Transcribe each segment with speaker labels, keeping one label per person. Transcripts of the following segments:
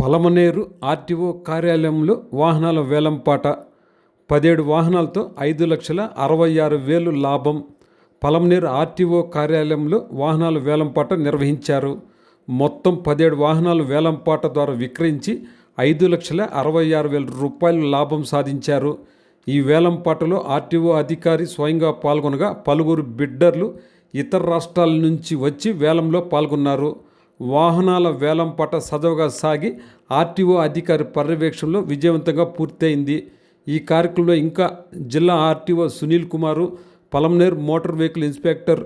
Speaker 1: Palamaner RTO కార్యాలయంలో వాహనాల వేలంపాట పదిహేడు వాహనాలతో ఐదు లక్షల అరవై ఆరు వేలు లాభం. పలమనేరు ఆర్టీఓ కార్యాలయంలో వాహనాల వేలంపాట నిర్వహించారు. మొత్తం పదిహేడు వాహనాలు వేలంపాట ద్వారా విక్రయించి ఐదు లక్షల అరవై ఆరు వేల రూపాయలు లాభం సాధించారు. ఈ వేలంపాటలో ఆర్టీఓ అధికారి స్వయంగా పాల్గొనగా పలువురు బిడ్డర్లు ఇతర రాష్ట్రాల నుంచి వచ్చి వేలంలో పాల్గొన్నారు. వాహనాల వేలంపాట సజావుగా సాగి ఆర్టీఓ అధికారి పర్యవేక్షణలో విజయవంతంగా పూర్తయింది. ఈ కార్యక్రమంలో ఇంకా జిల్లా RTO Sunil Kumar Palamaner motor vehicle inspector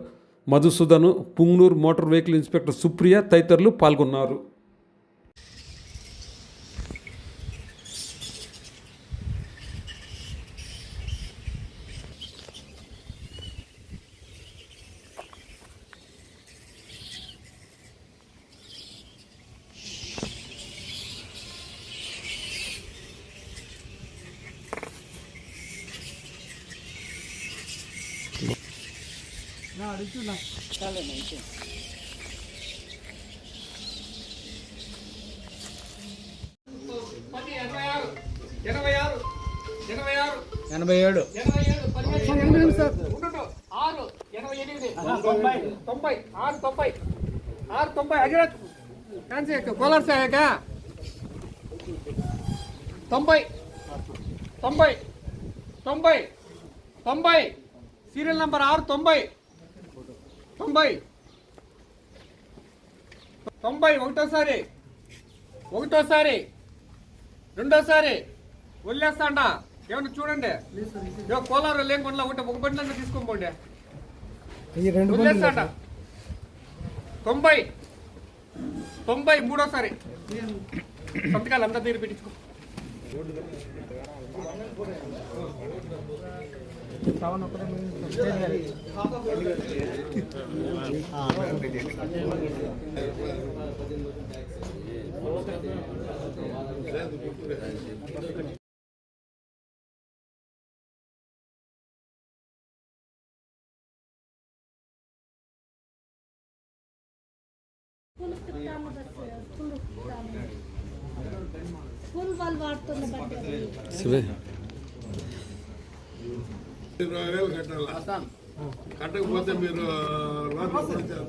Speaker 1: Madhusudan Punganur motor vehicle inspector Supriya తదితరులు పాల్గొన్నారు.
Speaker 2: ఎనభై
Speaker 3: ఏడు.
Speaker 2: ఆరు ఎనభై ఎనిమిది తొంభై తొంభై ఆరు తొంభై ఆరు తొంభై అగిరత్ కాన్సీ కోలార్ సాయక తొంభై తొంభై తొంభై తొంభై సీరియల్ నంబర్ ఆరు తొంభై తొంభై. తొంభై ఒకటోసారి. ఒకటోసారి. రెండోసారి. వదిలేస్తాండా. ఏమన్నా చూడండి. కోలారు లేకుండా ఒకటి ఒక బండి తీసుకొని పోండి. వదిలేస్తాండా. తొంభై. తొంభై మూడోసారి. సంతకాలు అందరి దగ్గర పెట్టించుకో.
Speaker 4: Bunu tıklamı da sığıyor. Bunu tıklamı. వాళ్ళు వాడుతున్న బట్టలు
Speaker 1: శివే
Speaker 5: ఇరవై వేలు కట్టాలా కట్టకపోతే మీరు లోపల కూడా చేస్తారు.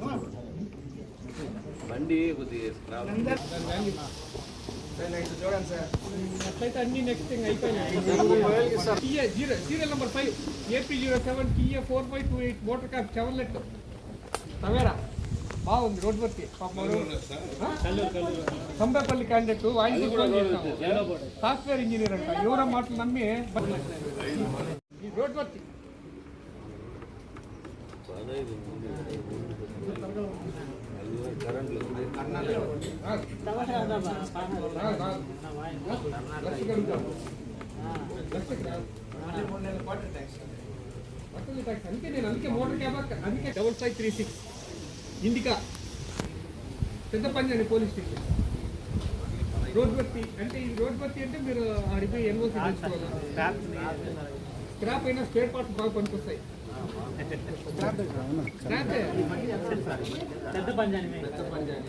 Speaker 2: అట్లయితే అన్ని నెక్స్ట్ థింగ్ అయిపోయినాయి TA zero serial number five AP zero seven TA four five two eight motor car seven let Tavera బాగుంది రోడ్ వర్క్ సంబేపల్లి క్యాండిడేట్ ఆయన సాఫ్ట్వేర్ ఇంజనీర్ అంట ఎవరో మాటలు నమ్మి ఈ రోడ్ వర్క్ అందుకే నేను అందుకే మోటార్ క్యాబ్ అందుకే double five three six Indica పెద్ద పంజాని పోలీస్ స్టేషన్. రోడ్ అంటే ఈ రోడ్ అంటే మీరు అడిగి ఎన్ఓసి తెచ్చుకోవాలి స్క్రాప్ అయినా స్పేర్ పార్ట్స్ బాగా పనికొస్తాయి.
Speaker 6: పెద్ద పంజాని
Speaker 2: పెద్ద పంజాని.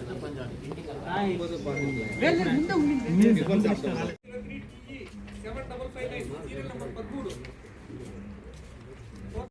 Speaker 2: Seven double five nine serial number పదమూడు.